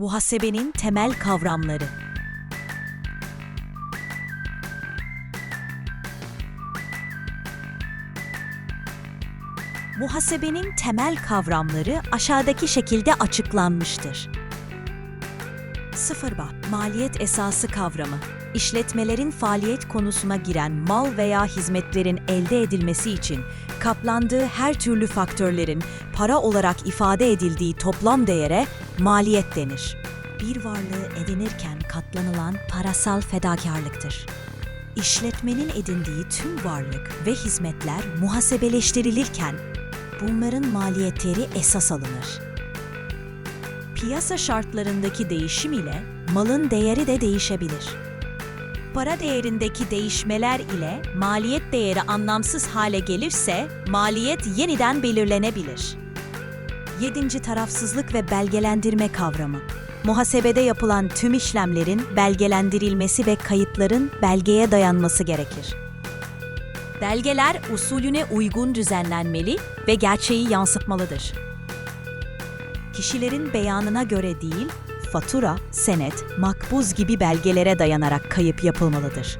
Muhasebenin temel kavramları. Muhasebenin temel kavramları aşağıdaki şekilde açıklanmıştır. 0 bat maliyet esası kavramı. İşletmelerin faaliyet konusuna giren mal veya hizmetlerin elde edilmesi için kaplandığı her türlü faktörlerin para olarak ifade edildiği toplam değere maliyet denir. Bir varlığı edinirken katlanılan parasal fedakarlıktır. İşletmenin edindiği tüm varlık ve hizmetler muhasebeleştirilirken bunların maliyetleri esas alınır. Piyasa şartlarındaki değişim ile malın değeri de değişebilir. Para değerindeki değişmeler ile maliyet değeri anlamsız hale gelirse maliyet yeniden belirlenebilir. 7. tarafsızlık ve belgelendirme kavramı. Muhasebede yapılan tüm işlemlerin belgelendirilmesi ve kayıtların belgeye dayanması gerekir. Belgeler usulüne uygun düzenlenmeli ve gerçeği yansıtmalıdır. Kişilerin beyanına göre değil, fatura, senet, makbuz gibi belgelere dayanarak kayıp yapılmalıdır.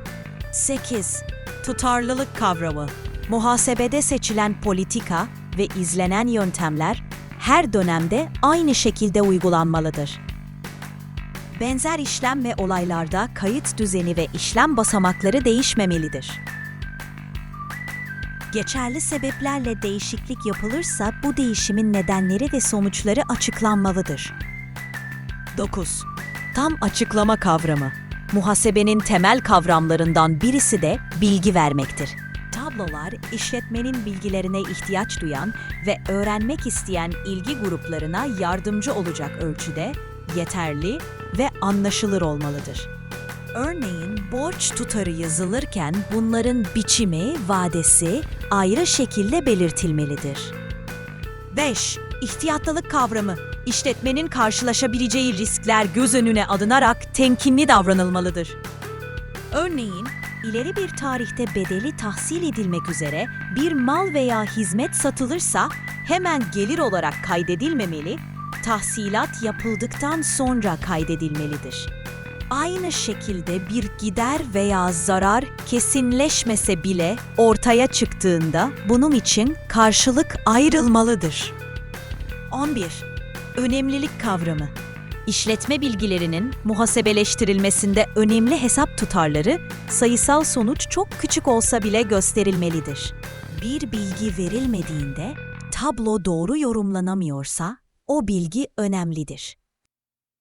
8. Tutarlılık kavramı. Muhasebede seçilen politika ve izlenen yöntemler her dönemde aynı şekilde uygulanmalıdır. Benzer işlem ve olaylarda kayıt düzeni ve işlem basamakları değişmemelidir. Geçerli sebeplerle değişiklik yapılırsa bu değişimin nedenleri ve sonuçları açıklanmalıdır. 9. Tam açıklama kavramı. Muhasebenin temel kavramlarından birisi de bilgi vermektir. Tablolar, işletmenin bilgilerine ihtiyaç duyan ve öğrenmek isteyen ilgi gruplarına yardımcı olacak ölçüde yeterli ve anlaşılır olmalıdır. Örneğin borç tutarı yazılırken bunların biçimi, vadesi ayrı şekilde belirtilmelidir. 5. İhtiyatlılık kavramı. İşletmenin karşılaşabileceği riskler göz önüne alınarak temkinli davranılmalıdır. Örneğin, ileri bir tarihte bedeli tahsil edilmek üzere bir mal veya hizmet satılırsa hemen gelir olarak kaydedilmemeli, tahsilat yapıldıktan sonra kaydedilmelidir. Aynı şekilde bir gider veya zarar kesinleşmese bile ortaya çıktığında bunun için karşılık ayrılmalıdır. 11. Önemlilik kavramı. İşletme bilgilerinin muhasebeleştirilmesinde önemli hesap tutarları sayısal sonuç çok küçük olsa bile gösterilmelidir. Bir bilgi verilmediğinde tablo doğru yorumlanamıyorsa o bilgi önemlidir.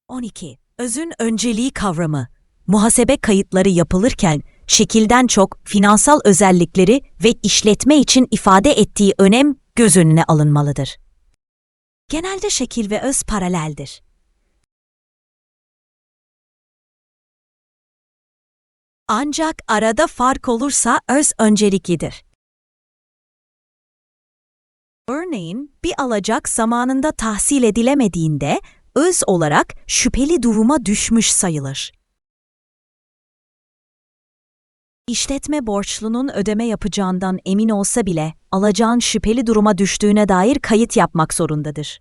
12. Özün önceliği kavramı. Muhasebe kayıtları yapılırken şekilden çok finansal özellikleri ve işletme için ifade ettiği önem göz önüne alınmalıdır. Genelde şekil ve öz paraleldir. Ancak arada fark olursa öz önceliklidir. Örneğin bir alacak zamanında tahsil edilemediğinde öz olarak şüpheli duruma düşmüş sayılır. İşletme borçlunun ödeme yapacağından emin olsa bile alacağın şüpheli duruma düştüğüne dair kayıt yapmak zorundadır.